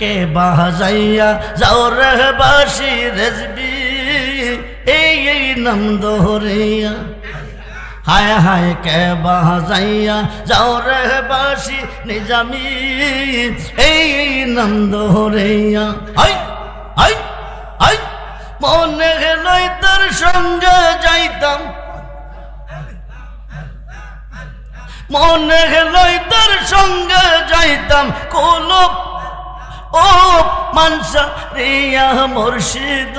কে বাজাইয়া যাও রে বাসি রেজবি, এই নাম দোহরিয়া। হায় হায় কে বাজাইয়া যাও রে বাসি নিজামি এই নাম দোহরিয়া। হাই হাই হাই, মনে গেলই তার সঙ্গে যাইতাম। মনে গেলই তার সঙ্গে যাইতাম। কোলপ ও মানসা রিয়া মুর্শিদ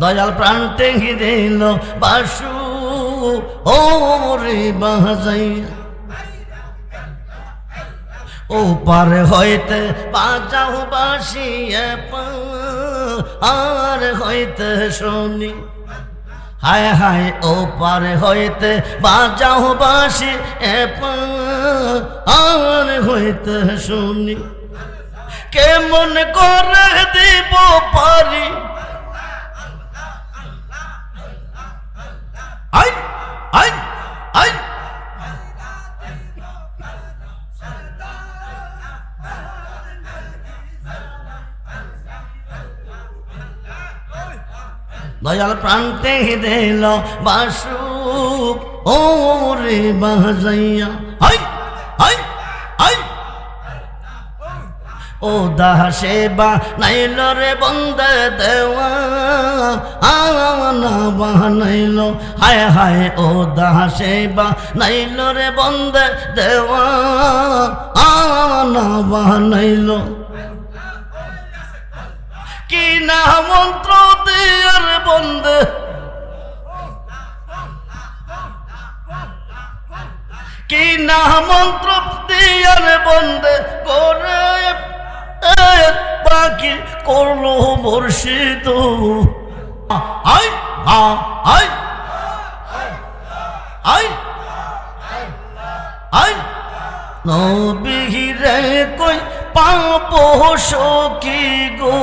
দয়াল প্রাণ টেঙ্গি দিল বাসু। ও রে বাজাইয়া। ও পার হইতে বাজাও বাসিয়ে আর হইতে শুনি। হায় হায় ও পার হইতে বাজাও বাসি আর হইতে শুনি। কেমন করে দিব পারি? আই আই দয়াল প্রান্তে দিল বাসু ও রে বাজাইয়া। হাই হাই হাই। ও দাসে বা নাইল রে বন্দে দেওয়া। আনা বানাইল হায় হায়, ও দাসে বা নাইল রে বন্দে দেওয়া। আনা বানাইল কি না মন্ত্র দিয়ার বন্দে কি না মন্ত্র দিয়ার বন্দে করে বাকি করল মুর্শিদ। আই, আ, আই আই আই। নবিহিরে কই পাপ সকি গো?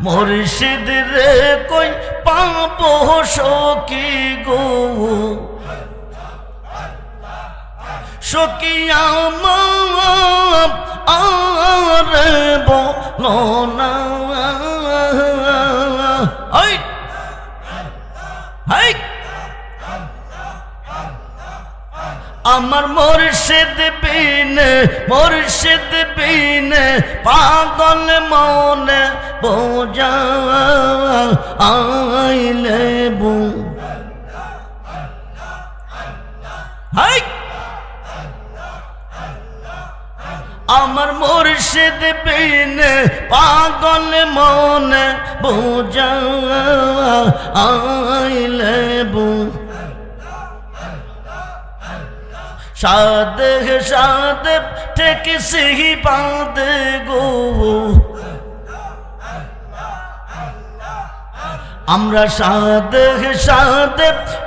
মুর্শিদ রে কই পাপ সকি গো? সকিয়া আর না হাই! হাই! আমার মুর্শিদ বিন মুর্শিদ বিন, পাগল মনে বোঝা আইলে বু। আমার মুর্শিদ বিন, পাগল মনে বোঝা আইলে বু। সাদ সাদ, ঠেক সিহি বাঁধ গো। আমরা সাদ সাদ,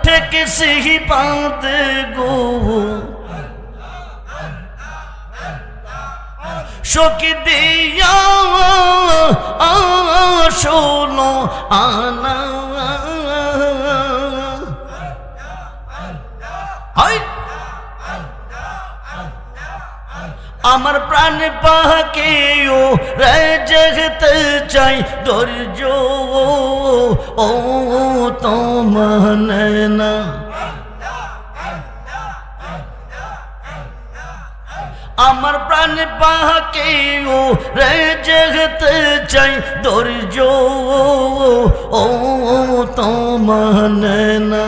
ঠেক সিহি বাঁধ গো। শোকি দিয়া শোনো আনা। আমার প্রাণ পাকেও রে জগতে চাই ধৈর্য। ও তো না আমার প্রাণ পাকেও রে জগতে চাই ধৈর্য। ও তো না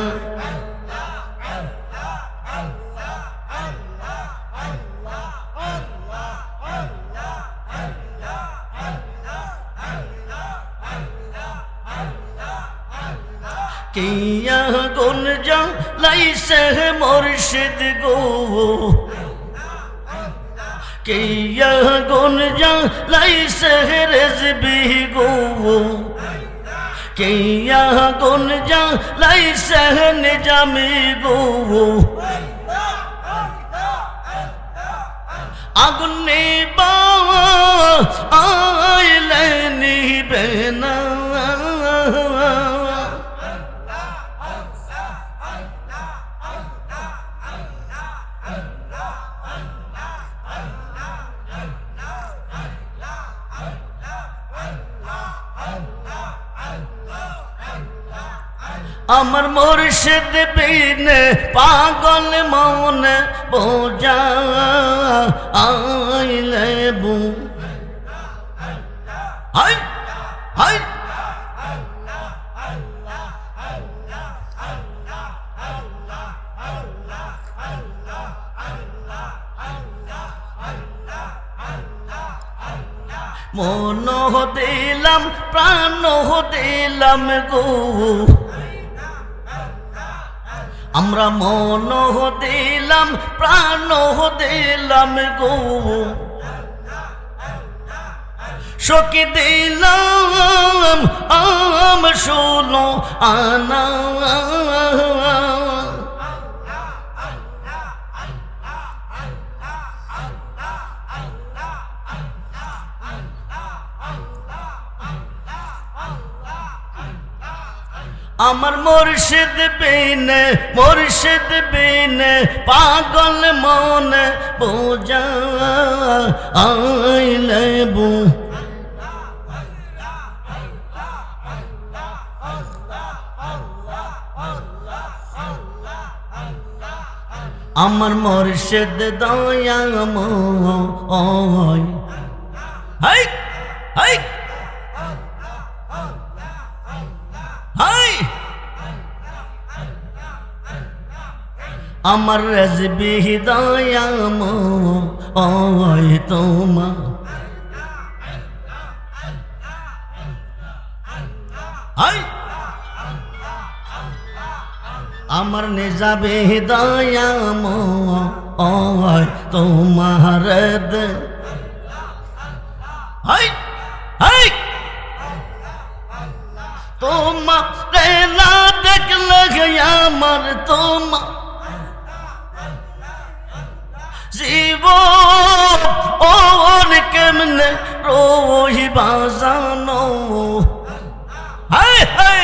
মুর্শিদ গো। কেয়া গুন লাই সহরজ বি গো। কেয়া গুন লাই সহন জামি গো। আগুনে বাবা আইলেনি বেনা আমার মুর্শিদ বিনে পাগল মন বোঝা আইলে বু হাই হাই। মন দিলাম, প্রাণ দিলাম গো। আমরা মন দিলাম প্রাণ দিলাম গো। সখী দিলাম আম শোনো আনা। আমার মুর্শিদ বিনে মুর্শিদ বিনে, পাগল মন বোঝা আইলে বু। আমার মুর্শিদ দয়াময়। হাই হাই হাই। আমার রাজবি দয়াময় তোমা হাই। আমার নিজাবে দয়াম তোমার। হাই। হাই। তোমার না দেখলে আমার তোমার। জীব ওর কেমনে রোহি বাজানো হাই হাই!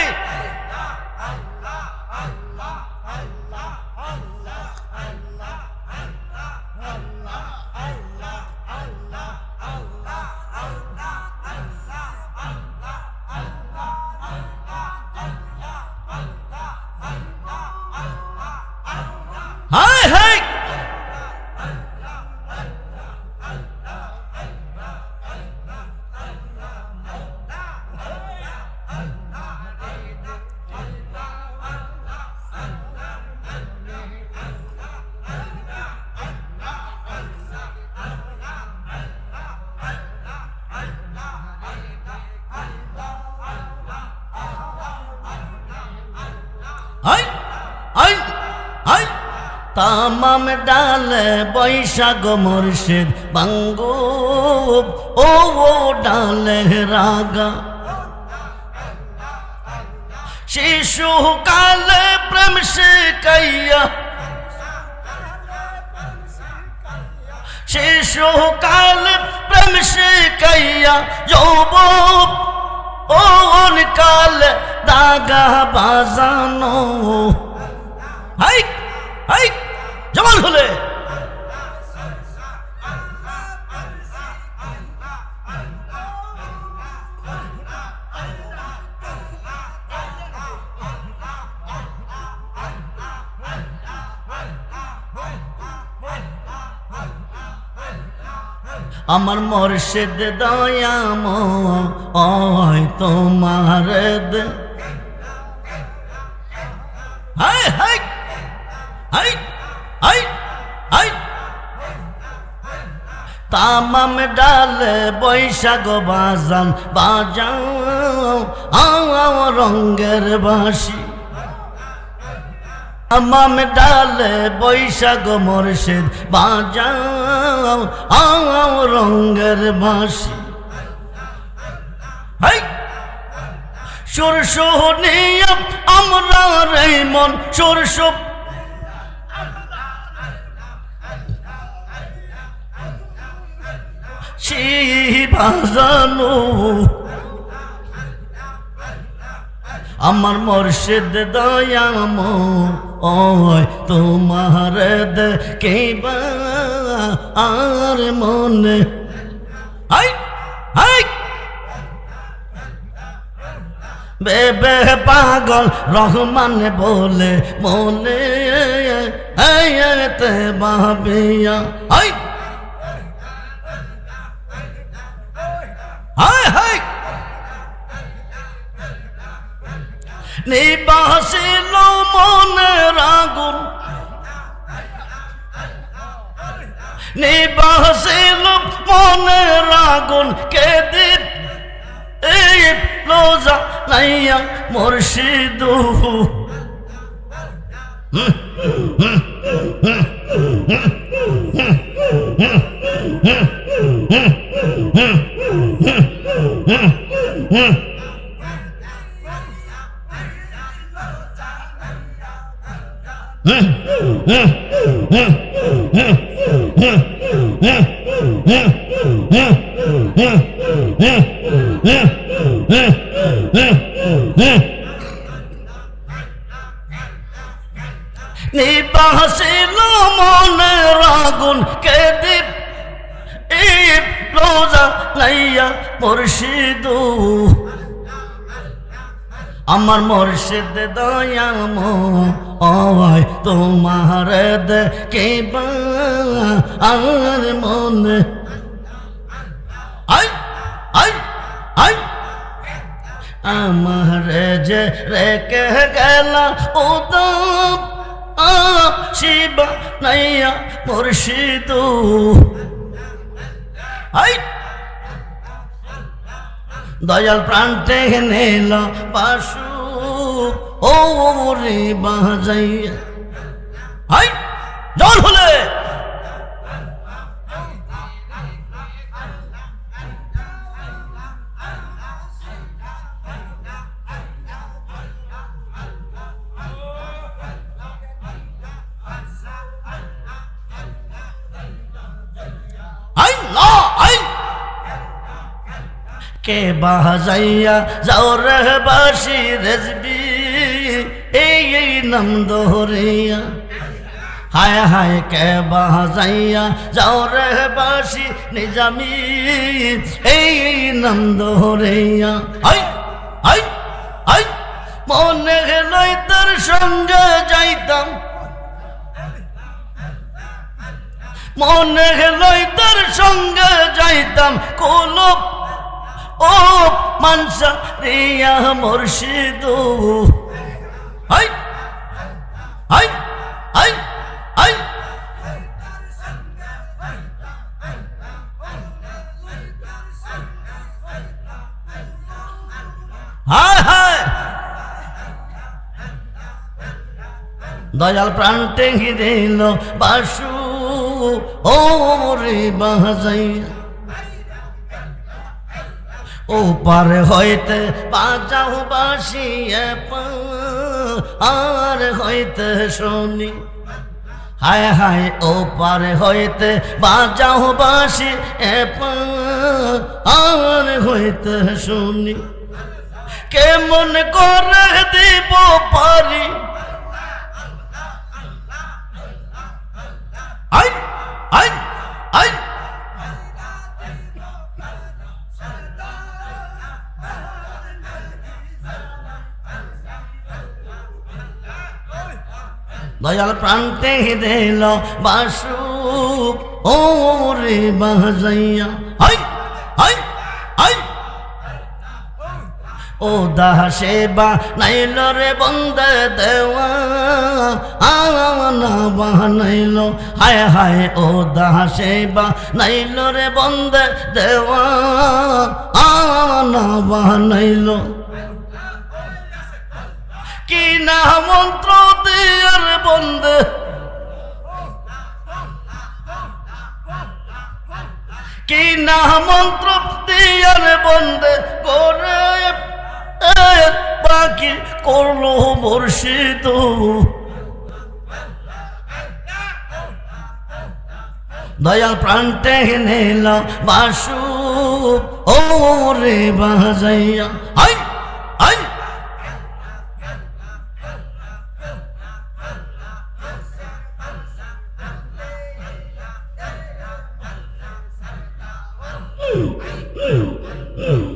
তামাম ডালে বৈশাখ মুর্শিদ বাঙ্গু। ও ও ডালে রাগা। শিশু কালে প্রেম শিকাইয়া শিশু কালে প্রেম শিকাইয়া যৌব ওন কালে দাগা বাজানো। জবান হলে আমার মর্ষিদ দয়াম ওই তোমার হাই হাই হাই। তামাম ডালে বৈশাখ বাজান, বাজাও আও রঙ্গের বাসি আমাম ডালে বৈশাখ মুর্শিদ, বাজাও আও রঙ্গের বাসি হাই! সুর সোহনিয়া আমরা রে মন সুর বাজানো। আমার মর্ষিদ দয়াম তোমার কেবা আর মনে। বেবে পাগল রহমান বলে মনে তে বাবিয়া হাই। হাই হাই নিবাসিল মনের আগুন নিবাসিল মনের আগুন কে দীপ এই নাইয়া মুর্শিদু নিবাসিল নাইয়া মুর্শিদু। আমার মুর্শিদ দয়াম, ওই তোমার দেখে আর মনে। আই আই আই। আমার যে রেখে গেল উদম শিব নাইয়া মুর্শিদ। আই। দয়াল প্রান্তে নিল পাশু ও রে বাজাইয়া। হাই জল হলে! কে বাজাইয়া যাও রে বাসি রেজবি। এই নাম দোহরিয়া হায় হায় কে বাজাইয়া যাও রে বাসি নিজামি এই নাম দোহরিয়া আই আই আই মনে লই তার সঙ্গে যাইতাম। মনে লই তার সঙ্গে যাইতাম। কোলপ ও মানসা রিয়া মুর্শিদ দয়াল প্রাণ টেঙ্গি দিল বাসু। ও রে বাজাইয়া। ও পার হইতে বাজাও বাসিয়ে আর হইতে শুনি। হায় হায় ও পার হইতে বাজাও বাসি আর হইতে শুনি। কেমন করে দিব পারি? আই দয়াল প্রান্তে দিল বাসু ও রে বাজাইয়া। হাই হাই হাই। ও দাসে বা নাইল রে বন্দে দেওয়া। আনা বানাইল হায় হায়, ও দাসে বা নাইল রে বন্দে দেওয়া। আনা বানাইল কি না মন্ত্র দিয়ার বন্দে কি না মন্ত্র দিয়ার বন্দে করে বাকি করল মুর্শিদ। দয়াল প্রাণটে নিল বাসু ও রে বাজাইয়া আই Oh, oh.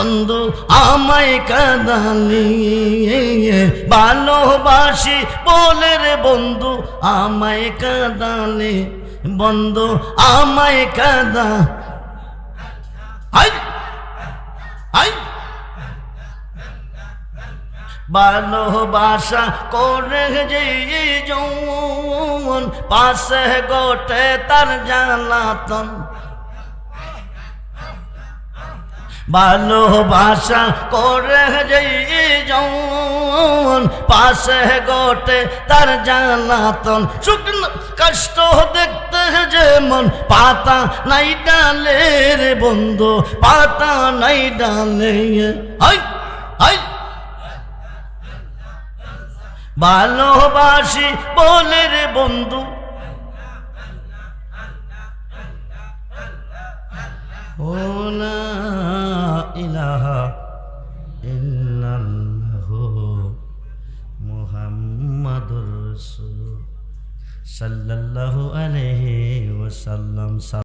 বন্ধু, আমায় কাদালি। ভালোবাসি বলে রে বন্ধু, আমায় কাদালি। বন্ধু, আমায় কাদা। আই ভালোবাসা করে যে যৌন পাশে গোটে তার জ্বালাতন। ভালোবাসা করে যে যৌন পাশে গোটে তার জ্বালাতন শুকনো কষ্ট দেখতে যেমন পাতা নাই ডালে রে বন্ধু, পাতা নাই ডালে। হাই হাই। ভালোবাসি বলে রে বন্ধু লা ইলাহা ইল্লাল্লাহু মুহাম্মাদুর রাসূল সাল্লাল্লাহু আলাইহি